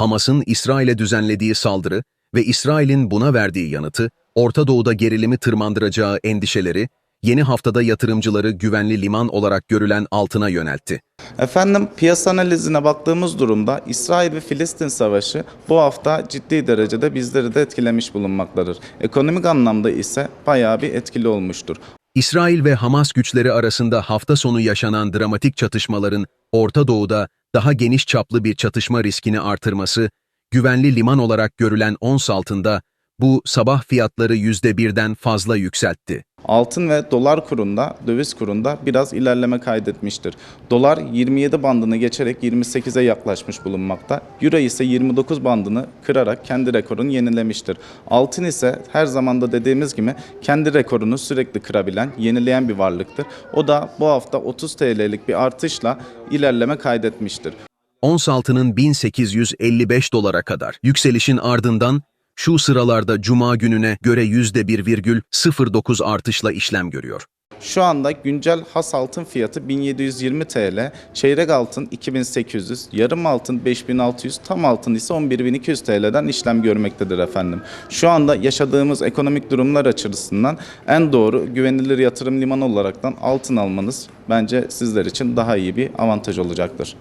Hamas'ın İsrail'e düzenlediği saldırı ve İsrail'in buna verdiği yanıtı, Orta Doğu'da gerilimi tırmandıracağı endişeleri, yeni haftada yatırımcıları güvenli liman olarak görülen altına yöneltti. Efendim piyasa analizine baktığımız durumda İsrail ve Filistin savaşı bu hafta ciddi derecede bizleri de etkilemiş bulunmaktadır. Ekonomik anlamda ise bayağı bir etkili olmuştur. İsrail ve Hamas güçleri arasında hafta sonu yaşanan dramatik çatışmaların Orta Doğu'da daha geniş çaplı bir çatışma riskini artırması, güvenli liman olarak görülen ons altında bu sabah fiyatları %1'den fazla yükseltti. Altın ve dolar kurunda, döviz kurunda biraz ilerleme kaydetmiştir. Dolar 27 bandını geçerek 28'e yaklaşmış bulunmakta. Euro ise 29 bandını kırarak kendi rekorunu yenilemiştir. Altın ise her zaman da dediğimiz gibi kendi rekorunu sürekli kırabilen, yenileyen bir varlıktır. O da bu hafta 30 TL'lik bir artışla ilerleme kaydetmiştir. Ons altının 1855 dolara kadar yükselişin ardından şu sıralarda Cuma gününe göre %1,09 artışla işlem görüyor. Şu anda güncel has altın fiyatı 1720 TL, çeyrek altın 2800, yarım altın 5600, tam altın ise 11200 TL'den işlem görmektedir efendim. Şu anda yaşadığımız ekonomik durumlar açısından en doğru güvenilir yatırım limanı olaraktan altın almanız bence sizler için daha iyi bir avantaj olacaktır.